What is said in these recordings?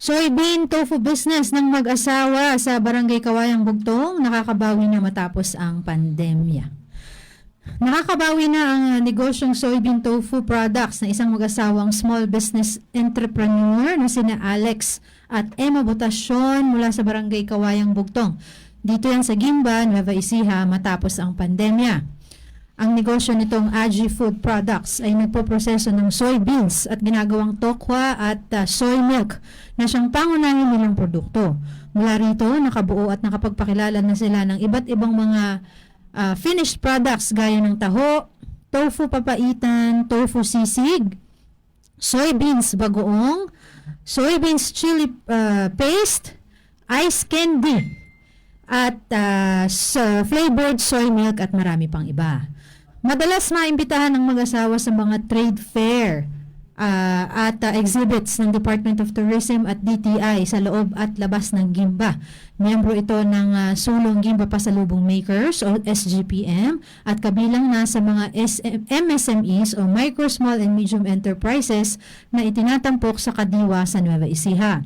Soybean tofu business ng mag-asawa sa Barangay Kawayang Bugtong nakakabawi na matapos ang pandemya. Nakakabawi na ang uh, negosyong soybean tofu products na isang mag-asawang small business entrepreneur na sina Alex at Emma Botasyon mula sa Barangay Kawayang Bugtong. Dito yan sa Gimba, Nueva Ecija matapos ang pandemya. Ang negosyo nitong Aji Food Products ay nagpoproseso ng soybeans at ginagawang tokwa at uh, soy milk na siyang pangunahin nilang produkto. Mula rito, nakabuo at nakapagpakilala na sila ng iba't ibang mga uh, finished products gaya ng taho, tofu papaitan, tofu sisig, soybeans bagoong, soybeans chili uh, paste, ice candy, at uh, sa flavored soy milk at marami pang iba. Madalas maimbitahan ng mag-asawa sa mga trade fair uh, at uh, exhibits ng Department of Tourism at DTI sa loob at labas ng Gimba. Miyembro ito ng uh, Sulong Gimba Pasalubong Makers o SGPM at kabilang na sa mga SM, MSMEs o Micro, Small and Medium Enterprises na itinatampok sa Kadiwa sa Nueva Ecija.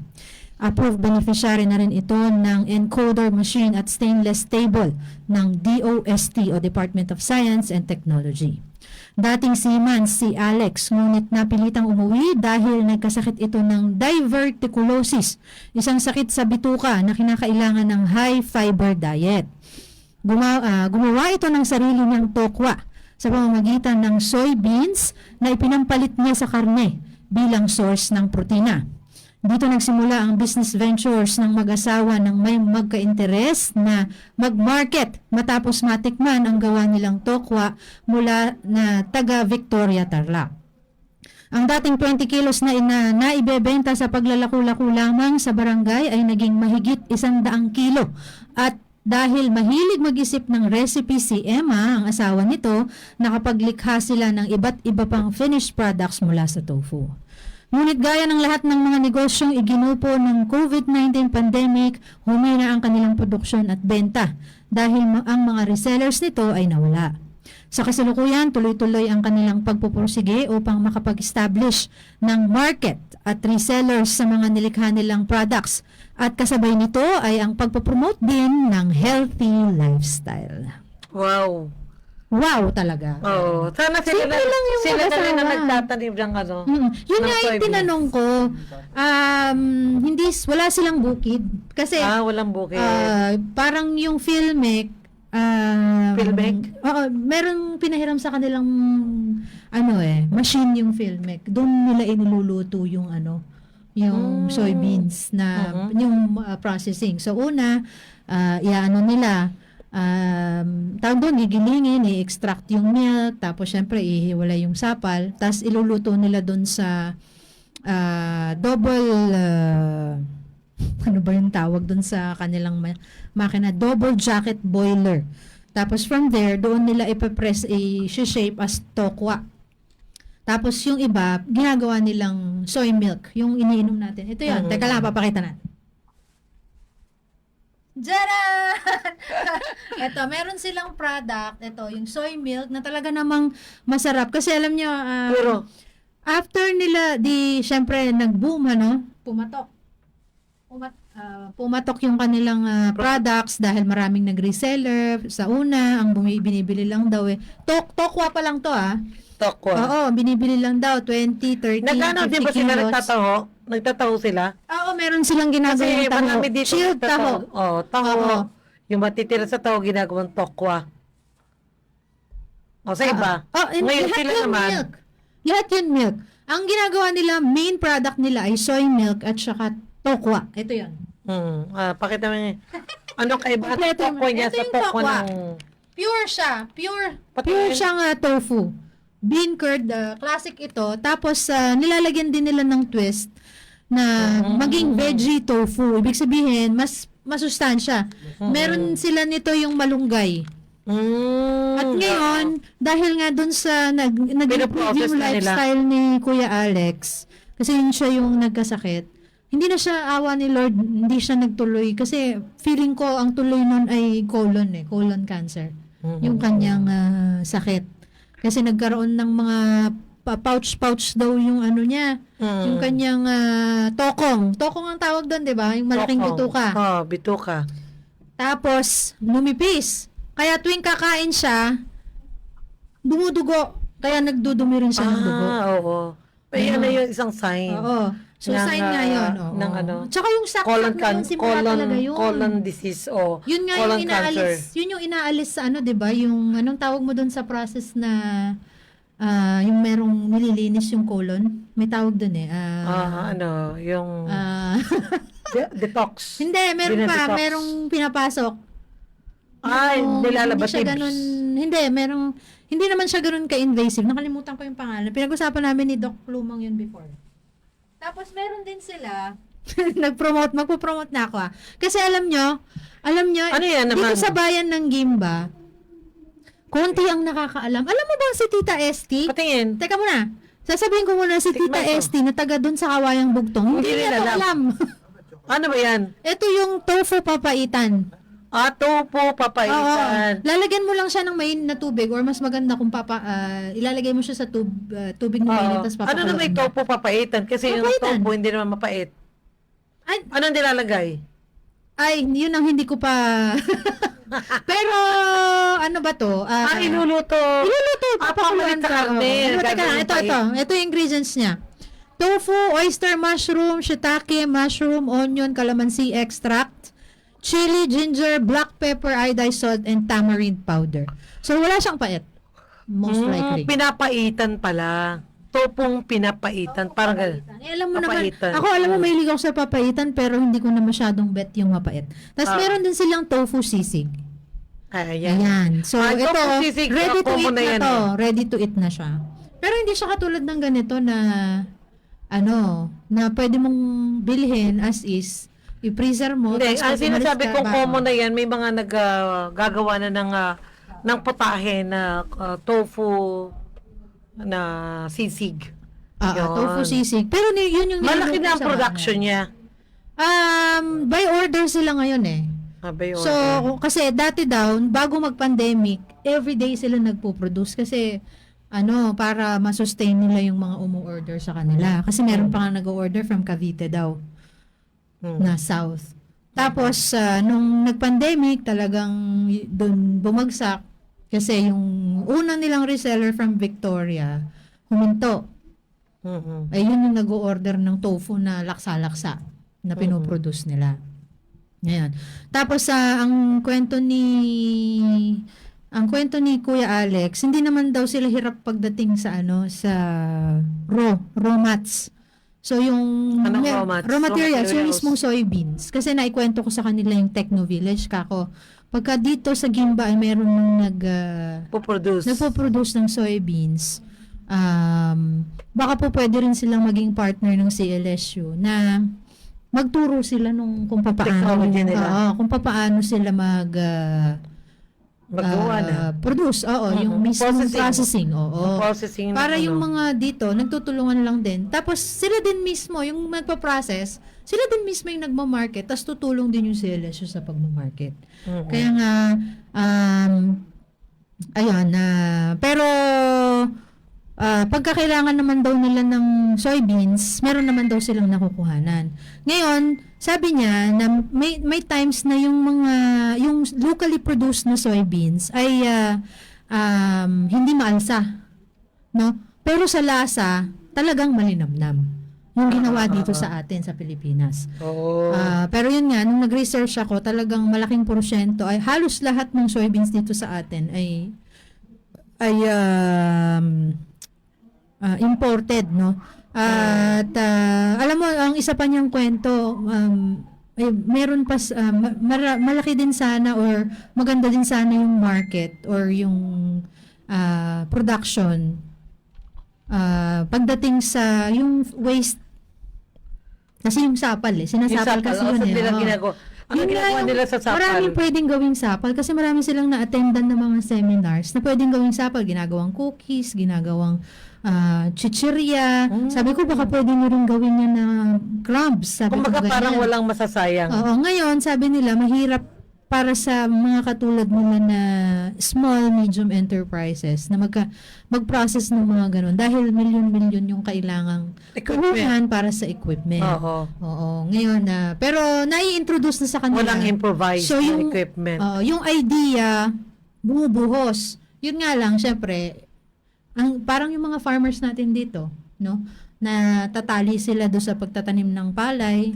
Approved beneficiary na rin ito ng encoder machine at stainless table ng DOST o Department of Science and Technology. Dating seaman si Alex ngunit napilitang umuwi dahil nagkasakit ito ng diverticulosis, isang sakit sa bituka na kinakailangan ng high fiber diet. Gumawa, ah, gumawa ito ng sarili niyang tokwa sa pamamagitan ng soybeans na ipinampalit niya sa karne bilang source ng protina. Dito nagsimula ang business ventures ng mag-asawa ng may magka-interes na mag-market matapos matikman ang gawa nilang tokwa mula na taga Victoria Tarlac. Ang dating 20 kilos na ina naibebenta sa paglalako-lako lamang sa barangay ay naging mahigit isang daang kilo at dahil mahilig mag-isip ng recipe si Emma, ang asawa nito, nakapaglikha sila ng iba't iba pang finished products mula sa tofu. Ngunit gaya ng lahat ng mga negosyong iginupo ng COVID-19 pandemic, humina ang kanilang produksyon at benta dahil ang mga resellers nito ay nawala. Sa kasalukuyan, tuloy-tuloy ang kanilang pagpupursige upang makapag-establish ng market at resellers sa mga nilikha nilang products. At kasabay nito ay ang pagpapromote din ng healthy lifestyle. Wow. Wow talaga. Oo. Sana sila, Simple na, lang yung sila na rin ang mag-asawa. nagtatanim ng ano. Mm. Yun ng nga yung soybeans. tinanong ko. Um, hindi, wala silang bukid. Kasi, Ah, walang bukid. ah, parang yung filmic, um, Filmic? Oo, meron pinahiram sa kanilang, ano eh, machine yung filmic. Doon nila iniluluto yung ano, yung Mm. soybeans na, Mhm. yung ah, processing. So, una, uh, iaano nila, um, tawag doon, gigilingin, i-extract yung milk, tapos syempre ihiwalay yung sapal, tapos iluluto nila doon sa ah, double, ah, ano ba yung tawag doon sa kanilang ma- makina, double jacket boiler. Tapos from there, doon nila ipapress, i-shape as tokwa. Tapos yung iba, ginagawa nilang soy milk, yung iniinom natin. Ito yun, Mhm. teka lang, papakita natin. Jaran! ito, meron silang product, ito, yung soy milk na talaga namang masarap. Kasi alam nyo, ah, Puro. after nila, di, syempre, nag-boom, ano, pumatok. Pumat, ah, pumatok yung kanilang ah, products dahil maraming nag-reseller. Sa una, ang bumi, binibili lang daw eh. Tok, tokwa pa lang to ah. Tokwa. Oo, binibili lang daw 20, 30, Nagkano 50 din ba sila kilos. nagtataho? Nagtataho sila? Oo, meron silang ginagawang Kasi taho. marami dito Chilled taho. Oh, taho. Oo. Yung matitira sa taho ginagawang tokwa. O sa iba. Oh, and Ngayon lahat sila yun naman. milk. Lahat yun milk. Ang ginagawa nila, main product nila ay soy milk at saka tokwa. Ito yun. Hmm. Ah, pakita mo yung ano kaiba ng Kompleto tokwa niya Ito sa yung tokwa tokwa. ng Pure siya. Pure. Pati pure yun. siyang ah, tofu. Bean curd, ah, classic ito. Tapos, ah, nilalagyan din nila ng twist na Mm. maging veggie tofu. Ibig sabihin, mas masustansya. Meron sila nito yung malunggay. Mm, At ngayon, dahil nga dun sa nag, nag-improve Pinoprocess yung na nila. lifestyle ni Kuya Alex, kasi yun siya yung nagkasakit, hindi na siya awa ni Lord, hindi siya nagtuloy. Kasi feeling ko ang tuloy nun ay colon eh, colon cancer. Yung kanyang ah, sakit. Kasi nagkaroon ng mga pouch-pouch daw yung ano niya, Mm. yung kanyang ah, tokong, tokong. Ang tawag doon, 'di ba? Yung malaking Tokong. bituka. Oh, bituka. Tapos, lumipis. Kaya tuwing kakain siya, dumudugo. Kaya nagdudumi rin siya ng dugo. Ah, oo. Pero yan na yung isang sign. Oo. So, Ng, sign nga ah, yun. Oo. ng ano, Tsaka yung saksak Colon, na yun, simula colon, talaga yun. colon disease o Yun nga colon yung inaalis, cancer. yun yung inaalis sa ano, 'di ba? Yung anong tawag mo doon sa process na ah, yung merong nililinis yung colon. May tawag doon eh. Ah, Ah, ano, yung ah, de- detox. hindi, meron pa, Dinedetox. merong pinapasok. Ay, Yung- nilalabas Hindi siya ganun, hindi, merong, hindi naman siya ganun ka-invasive. Nakalimutan ko yung pangalan. Pinag-usapan namin ni Doc Lumang yun before. Tapos meron din sila, nag-promote, magpo-promote na ako ah. Kasi alam nyo, alam nyo, Ano yan dito naman? sa bayan ng Gimba, konti ang nakakaalam. Alam mo ba si Tita Esti? Patingin. Teka muna, sasabihin ko muna si Tita Tikman ko. Esti na taga dun sa Kawayang Bugtong. Hindi niya to alam. alam. Ano ba yan? Ito yung tofu papaitan. Ah, tofu, Oo. papaitan. Lalagyan mo lang siya ng mainit na tubig or mas maganda kung papa ah, ilalagay mo siya sa tub, ah, tubig na mainit Oo. tapos Ano na may mo. tofu, papaitan? Kasi yung Papaitan. tofu hindi naman mapait. Ay, Anong nilalagay? ay, yun ang hindi ko pa Pero ano ba to? Ah, Ah, inuluto. Iluluto, Ah, papakuluan pamalit sa ka. karne. Ano, teka, Gagawin ito, pa ito. Ito yung ingredients niya. Tofu, oyster mushroom, shiitake, mushroom, onion, calamansi extract, chili, ginger, black pepper, iodized salt, and tamarind powder. So, wala siyang pait. Most Mm, likely. pinapaitan pala. Topong pinapaitan. Parang ganun. Eh, alam mo naman, Papaitan. ako alam mo Mm. mahilig ako sa papaitan pero hindi ko na masyadong bet yung mapait. Tapos Ah. meron din silang tofu sisig. Ay, ayan. Ayan. So, Ah, ito, sisig, ready to eat na na, yan to. eh. Ready to eat na siya. Pero hindi siya katulad ng ganito na, ano, na pwede mong bilhin as is, i-freezer mo. Hindi, ang sinasabi kong common na yan, may mga naggagawa na ng, ah, ng putahe na ah, tofu na sisig. Ah, ah, Yun. tofu sisig. Pero yun yung Malaki na ang production niya. Um, by order sila ngayon eh. So, kasi dati daw, bago mag-pandemic, everyday sila nagpo-produce kasi ano, para masustain nila yung mga umu-order sa kanila. Kasi meron pa nga nag-order from Cavite daw, Hmm. na south. Tapos, ah, nung nag-pandemic, talagang dun bumagsak kasi yung una nilang reseller from Victoria, huminto. Mhm. Ay, yun yung nag-order ng tofu na laksa-laksa na pinoproduce nila. Ngayon. Tapos sa ang kwento ni ang kwento ni Kuya Alex, hindi naman daw sila hirap pagdating sa ano sa raw, raw mats. So yung Anong raw mats? raw materials, Raw yung mismong soybeans. Kasi naikwento ko sa kanila yung Techno Village kako. Pagka dito sa Gimba ay meron nang nag ah, Poproduce. nagpo-produce ng soybeans, um, baka po pwede rin silang maging partner ng CLSU na magturo sila nung kung papaano Technology nila. Oo, kung papaano sila mag ah, Magawa na. ah, produce oo yung Mhm. mismong Processing. processing, oo Processing ng para yung ano. mga dito nagtutulungan lang din tapos sila din mismo yung magpa-process sila din mismo yung nagma-market tapos tutulong din yung CLSU sa pagma-market Mhm. kaya nga, um, ayun, na pero, ah, pagka kailangan naman daw nila ng soybeans, meron naman daw silang nakukuhanan. Ngayon, sabi niya na may, may times na yung mga, yung locally produced na soybeans ay ah, um, hindi maalsa. No? Pero sa lasa, talagang malinamnam. Yung ginawa dito sa atin sa Pilipinas. Oo. Ah, pero yun nga, nung nag-research ako, talagang malaking porsyento ay halos lahat ng soybeans dito sa atin ay ay um, ah, imported, no? At ah, alam mo, ang isa pa niyang kwento, um, ay, meron pa, ma- mara- malaki din sana or maganda din sana yung market or yung ah, production ah, pagdating sa yung waste kasi yung sapal eh. Yung Sinasapal sapal, kasi yun eh. nila? Ano Yun ginagawa yung nila sa sapal? Maraming pwedeng gawing sapal kasi marami silang na-attendan ng mga seminars na pwedeng gawing sapal. Ginagawang cookies, ginagawang ah, chichirya. Mm. Sabi ko baka pwede nyo rin gawin yan na crumbs. Sabi Kumbaga ko ganyan. parang walang masasayang. Oo, ngayon sabi nila mahirap para sa mga katulad nila na small, medium enterprises na magka, mag-process ng mga ganun dahil milyon-milyon yung kailangang kuhunan para sa equipment. Oo. Oo, ngayon na. pero nai-introduce na sa kanila. Walang improvised So, na yung- equipment. Oo, yung idea, bumubuhos. Yun nga lang, syempre, ang, parang yung mga farmers natin dito, no? Na tatali sila do sa pagtatanim ng palay.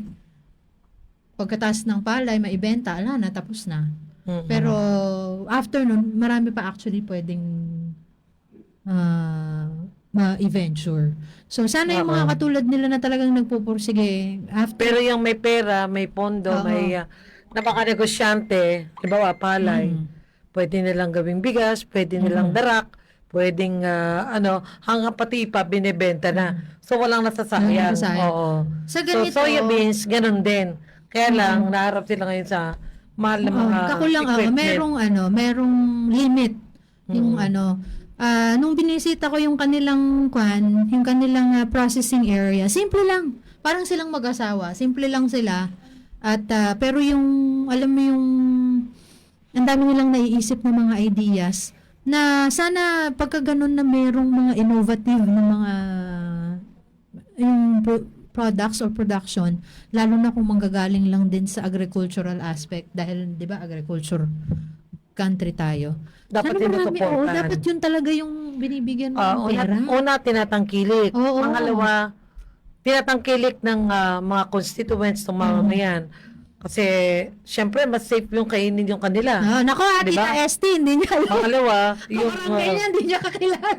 Pagkatas ng palay, maibenta, ala na, tapos na. Mm-mm. Pero after nun, marami pa actually pwedeng ah, ma-venture. So sana yung mga katulad nila na talagang nagpupursige after Pero yung may pera, may pondo, Oo. may uh, napaka-negosyante, halimbawa palay, Mm. pwede nilang gawing bigas, pwede nilang darak, pwedeng ah, ano, hanggang pati pa binebenta na. So walang nasasayang. Walang nasasayang. Oo. sa So ganito soya beans, ganun din. Kaya lang, naharap sila ngayon sa mahal na mga kakulang ah, equipment. merong ano, merong limit yung Mm. ano ah, nung binisita ko yung kanilang kwan, yung kanilang ah, processing area, simple lang. Parang silang mag-asawa, simple lang sila. At ah, pero yung alam mo yung ang dami nilang naiisip na mga ideas na sana pagka ganun na merong mga innovative na mga yung pro- products or production, lalo na kung manggagaling lang din sa agricultural aspect dahil 'di ba agriculture country tayo. Dapat din marami, oo, suportahan. dapat yun talaga yung binibigyan ng Ah, una, pera. una, tinatangkilik. Oo. Pangalawa, tinatangkilik ng ah, mga constituents ng mga Mm. yan. Kasi, syempre, mas safe yung kainin yung kanila. Ah, nako, ati Diba? na ST, hindi niya alam. Pangalawa, Yung yung, parang ah, hindi niya kakilala.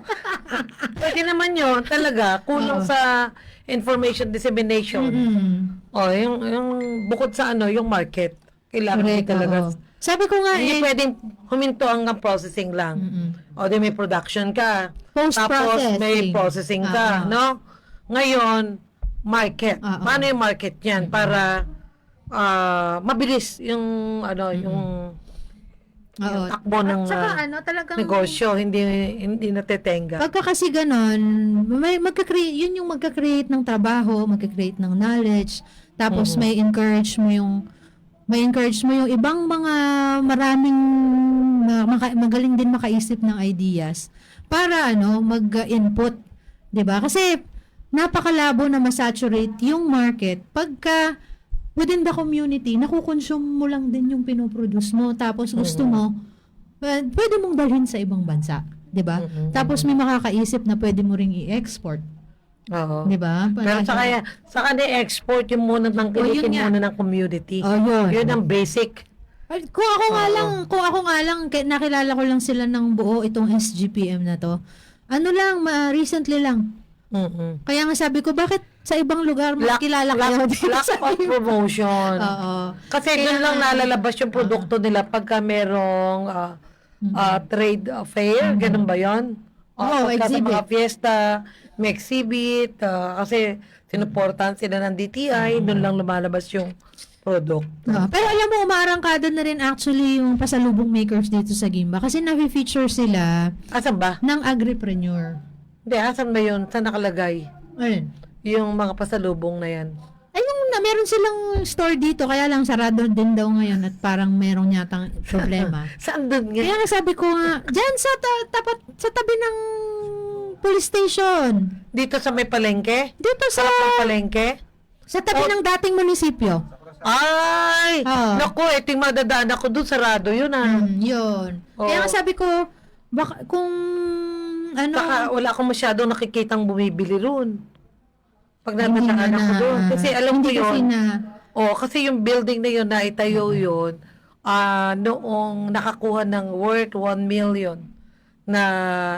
pwede naman yun, talaga, kulang Oo. sa information dissemination. Mm-mm. O, yung, yung, bukod sa ano, yung market. Kailangan Correct, talaga. oo. Sabi ko nga Hindi eh, pwedeng huminto hanggang processing lang. Mm-mm. O, di may production ka. Post-processing. Tapos may processing Ah. ka, no? Ngayon, market. Ah, ah. Paano yung market niyan para ah, mabilis yung ano, yung, Oo. yung takbo ng At saka ano, talagang negosyo, hindi hindi natetenga. Pagka kasi ganon, may magka-create, yun yung magka-create ng trabaho, magka-create ng knowledge, tapos Mhm. may encourage mo yung may encourage mo yung ibang mga maraming ma- maka- magaling din makaisip ng ideas para ano mag-input, 'di ba? Kasi napakalabo na masaturate yung market pagka within the community, nakukonsume mo lang din yung pinoproduce mo tapos gusto mo eh, pwede mong dalhin sa ibang bansa, 'di ba? Mhm. Tapos may makakaisip na pwede mo ring i-export, Oo. 'di ba? Pero sa kaya sa kanya export yung muna ng Oh, kilikin nga. muna ng community. Oh, yun. Yun ang basic. Ay, Kung ako nga Oo. lang, kung ako nga lang nakilala ko lang sila ng buo itong SGPM na to. Ano lang, ma- recently lang. Mm-mm. Kaya nga sabi ko, bakit sa ibang lugar mas Lack, kilala kayo lack, dito lack sa of promotion. Oo. Kasi Kaya doon lang nga- nalalabas yung produkto nila pagka merong Mhm. ah, trade uh, fair, ganun ba yun? O Oo, pagka sa exhibit. mga fiesta, may exhibit, ah, kasi sinuportahan sila ng DTI, doon lang lumalabas yung product. Ah, pero alam mo, umarangkada na rin actually yung pasalubong makers dito sa Gimba kasi na-feature sila Asan ba? ng agripreneur. Hindi, asan ba yun? Saan nakalagay? Ayun. Yung mga pasalubong na yan. Ay, yung na, meron silang store dito, kaya lang sarado din daw ngayon at parang merong yatang problema. Saan doon nga? kaya nga sabi ko nga, dyan sa, ta- tapat, sa tabi ng police station. Dito sa may palengke? Dito sa, Sarap ng palengke? sa tabi Oh. ng dating munisipyo. Ay! Oo. Naku, ito yung madadaan ako doon, sarado yun ah. Mm, yun. Kaya Oo. nga sabi ko, baka, kung ano, Saka wala akong masyadong nakikitang bumibili roon. Pag hindi natataan na ako na- doon. Kasi alam ko hindi kasi yun. na, Oh, kasi yung building na yun na itayo yun, ah noong nakakuha ng worth 1 million na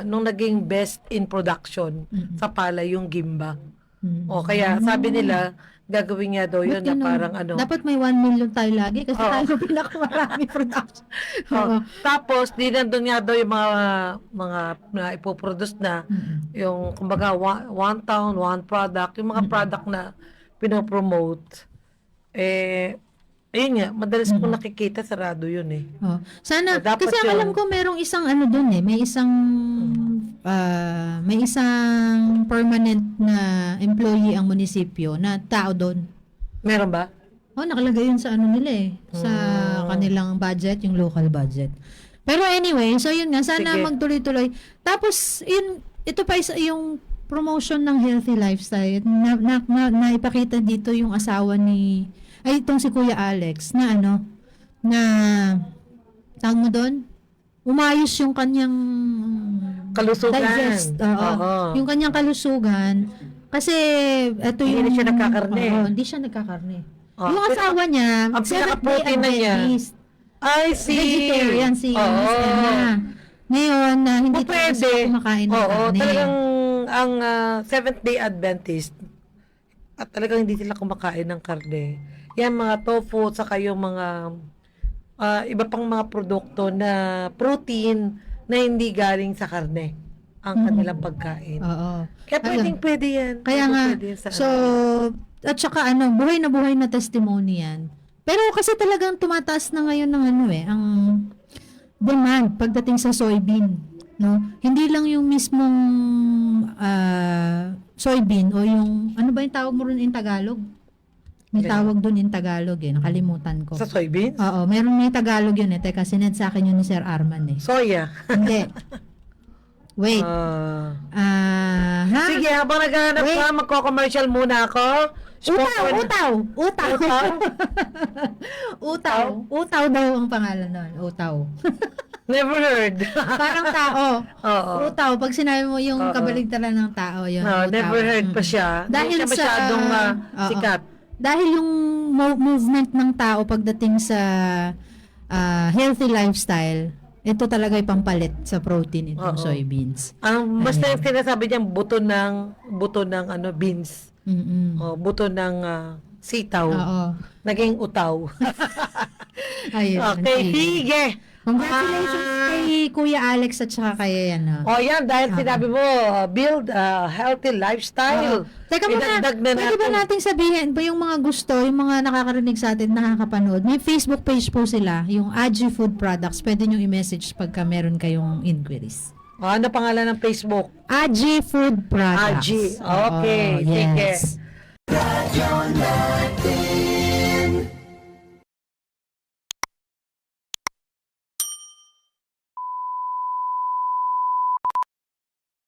nung naging best in production Mm. sa pala yung Gimba. Mm. O kaya sabi nila, gagawin niya daw yun na parang ano. Dapat may 1 million tayo lagi kasi Oo. tayo pinakamarami production. Oh, Oo. tapos di nandun nga daw yung mga mga na ipoproduce na Mm. yung kumbaga one, one town, one product, yung mga product na pinopromote. Eh, ayun nga, madalas ko nakikita sarado yun eh. Oh. Sana, So, kasi yun. alam ko merong isang ano dun eh, may isang ah, may isang permanent na employee ang munisipyo na tao doon. Meron ba? Oh, nakalagay yun sa ano nila eh. Sa Hmm. kanilang budget, yung local budget. Pero anyway, so yun nga, sana Sige. magtuloy-tuloy. Tapos, yun, ito pa isa yung promotion ng healthy lifestyle. Na, na, na, naipakita dito yung asawa ni, ay itong si Kuya Alex, na ano, na, tawag mo doon? Umayos yung kanyang Kalusugan. digest. Oo. Oo. Yung kanyang kalusugan. Kasi, ito Hindi yung... na siya nagkakarne. Oo, hindi siya nagkakarne. Oh, yung asawa niya, ang pinaka-protein na niya, Adventist. I see. Vegetarian si Oo. Miss Emma. Ngayon, na hindi talaga siya kumakain ng Oo, karne. talagang ang ah, Seventh-day Adventist at talagang hindi sila kumakain ng karne. Yan mga tofu saka yung mga ah, iba pang mga produkto na protein na hindi galing sa karne ang Mm. kanilang pagkain. Oo. Kaya pwedeng pwede yan. Kaya nga, pwede yan sa so, at saka ano, buhay na buhay na testimony yan. Pero kasi talagang tumataas na ngayon ng ano eh, ang demand pagdating sa soybean. No? Hindi lang yung mismong ah, soybean o yung, ano ba yung tawag mo rin in Tagalog? May tawag doon in Tagalog eh, nakalimutan ko. sa soybeans? Oo, meron may Tagalog yun eh. Teka, sinend sa akin yun ni Sir Arman eh. Soya. Hindi. Wait. Ah. Ah, ha? Sige, habang naghahanap Wait. ka, magko-commercial muna ako. Utaw, Spoken- utaw, utaw. Utaw? utaw. Utaw daw ang pangalan nun. Utaw. Never heard. Parang tao. Oo. Utaw. Pag sinabi mo yung Oo. kabaligtaran ng tao, yun. No, utaw. never heard pa Mm. siya. Dahil Dahil siya sa- masyadong ah, Oo. sikat. Dahil yung mo- movement ng tao pagdating sa ah, healthy lifestyle, ito talaga ay pampalit sa protein itong Oo. soybeans. Ang basta yung sinasabi niyang buto ng buto ng ano beans. Mm-mm. O buto ng ah, sitaw. Oo. Naging utaw. Ayun. okay, sige. Congratulations Ah. kay Kuya Alex at saka kay ano. O yan, dahil Oo. sinabi mo, uh, build a healthy lifestyle. Teka muna, Idagdag na pwede ba natin sabihin ba yung mga gusto, yung mga nakakarinig sa atin, nakakapanood, may Facebook page po sila, yung Aji Food Products. Pwede nyo i-message pagka meron kayong inquiries. O, ano pangalan ng Facebook? Aji Food Products. Aji. Oo, Okay, sige. yes.